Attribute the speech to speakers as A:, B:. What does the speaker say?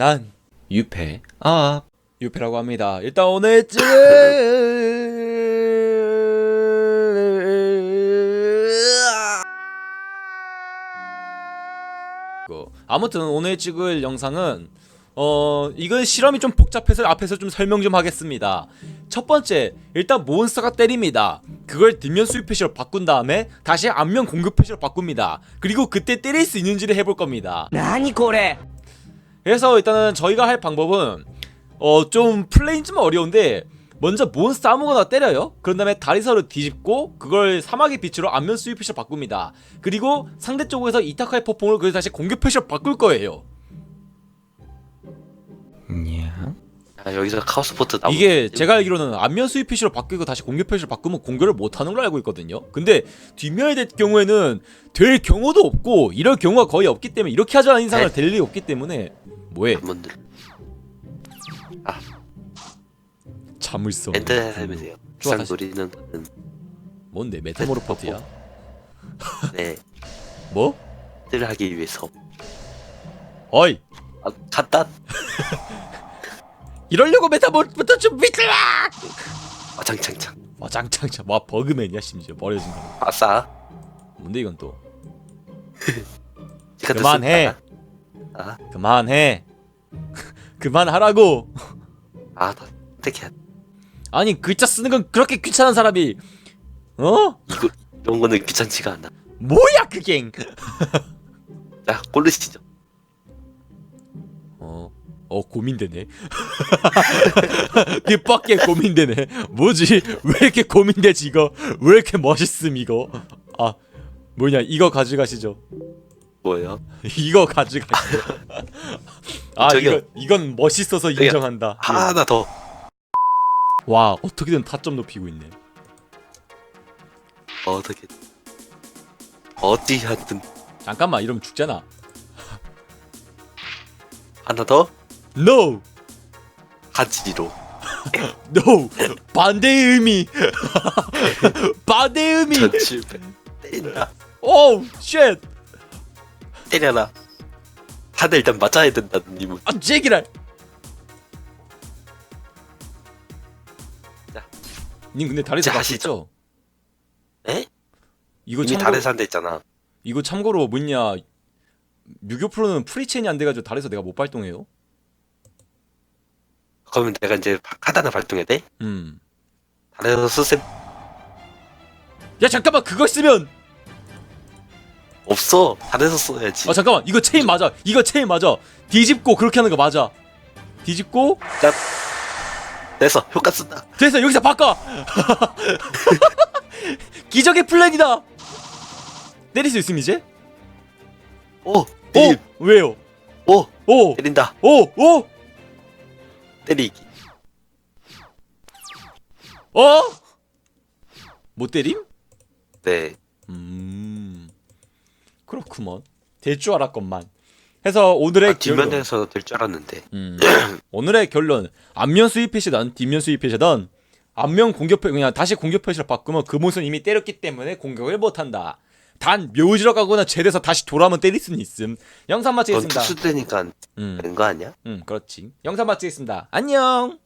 A: 난 유패 아 유패라고 합니다. 일단 오늘 찍을 아무튼 오늘 찍을 영상은 어 이건 실험이 좀 복잡해서 앞에서 좀 설명 좀 하겠습니다. 첫 번째 일단 몬스터가 때립니다. 그걸 뒷면 수입 표시로 바꾼 다음에 다시 앞면 공격 표시로 바꿉니다. 그리고 그때 때릴 수 있는지를 해볼 겁니다.
B: 나니 고래
A: 그래서 일단은 저희가 할 방법은 어 좀 플레이는 좀 어려운데 먼저 몬스터 아무거나 때려요. 그런 다음에 다리서를 뒤집고 그걸 사막의 빛으로 앞면 수입 표시로 바꿉니다. 그리고 상대 쪽에서 이타카의 폭풍을 그래서 다시 공격 표시로 바꿀 거예요.
C: 아 여기서 카오스 포트 나무
A: 이게 제가 알기로는 앞면 수입 표시로 바뀌고 다시 공격 표시로 바꾸면 공격을 못 하는 걸 알고 있거든요. 근데 뒷면이 될 경우에는 될 경우도 없고 이럴 경우가 거의 없기 때문에 이렇게 않은 이상은
C: 네.
A: 될 일이 없기 때문에 뭐해?
C: 한번들
A: 자물쇠.
C: 엔터 해보세요
A: 좋아, 다시.
C: 노리는 거는
A: 뭔데 메타모르포트야?
C: 네
A: 뭐?
C: 를 하기 위해서
A: 어이
C: 아 간단
A: 이러려고 메타모르포트 좀 밑으라!
C: 아 장창창
A: 와 짱짱짱 와 버그맨이야 심지어 버려진 거.
C: 아싸
A: 뭔데 이건 또? 그만해.
C: 됐습니다. 아,
A: 그만해. 그만하라고.
C: 아 나, 어떻게 해야
A: 아니 글자 쓰는 건 그렇게 귀찮은 사람이 어?
C: 이거 이런 거는 귀찮지가 않아
A: 뭐야 그게?
C: 자 고르시죠
A: 어, 어 고민되네. 뒷밖에 고민되네. 뭐지? 왜 이렇게 고민되지 이거? 왜 이렇게 멋있음 이거? 아 뭐냐 이거 가져가시죠.
C: 뭐예요
A: 이거 가져가시죠. 아
C: 저기요.
A: 이거 이건 멋있어서
C: 저기요.
A: 인정한다.
C: 하나 더
A: 와 어떻게든 타점 높이고 있네.
C: 어떻게 어디 하든
A: 잠깐만 이러면 죽잖아.
C: 하나 더
A: No,
C: 하지로
A: no 반대의 의미. 반대의 의미.
C: 때린다
A: 오, 쉣.
C: 때려라 다들 일단 맞아야 된다는 님은
A: 아 제기랄.
C: 자.
A: 님 근데 다리에서
C: 자,
A: 맞죠?
C: 에?
A: 이거
C: 이미
A: 참고
C: 다른 산데 있잖아
A: 이거 참고로 뭐냐 유교 프로는 프리체인이 안 돼가지고 다리에서 내가 못 발동해요.
C: 그러면 내가 이제 바- 카단을 발동해야 돼?
A: 음.
C: 다른 스셈
A: 야 잠깐만 그거 쓰면
C: 없어 다른서 써야지
A: 아 잠깐만 이거 체인 맞아. 이거 체인 맞아. 뒤집고 그렇게 하는 거 맞아. 뒤집고
C: 자 됐어 효과 쓴다
A: 됐어 여기서 바꿔. 기적의 플랜이다. 때릴 수 있음 이제? 오오 왜요? 오오
C: 때린다
A: 오오
C: 때리기
A: 어? 못 때림?
C: 네
A: 음 그렇구먼. 될 줄 알았건만. 해서 오늘의
C: 아,
A: 결론.
C: 뒷면에서 될 줄 알았는데.
A: 음, 오늘의 결론. 앞면 수입 표시든 뒷면 수입 표시든 앞면 공격 표 그냥 다시 공격 표시를 바꾸면 그 모습은 이미 때렸기 때문에 공격을 못 한다. 단 묘지러 가거나 제대해서 다시 돌아오면 때릴 수는 있음. 영상 마치겠습니다.
C: 투수되니까
A: 음,
C: 되는 거 아니야?
A: 음 그렇지. 영상 마치겠습니다. 안녕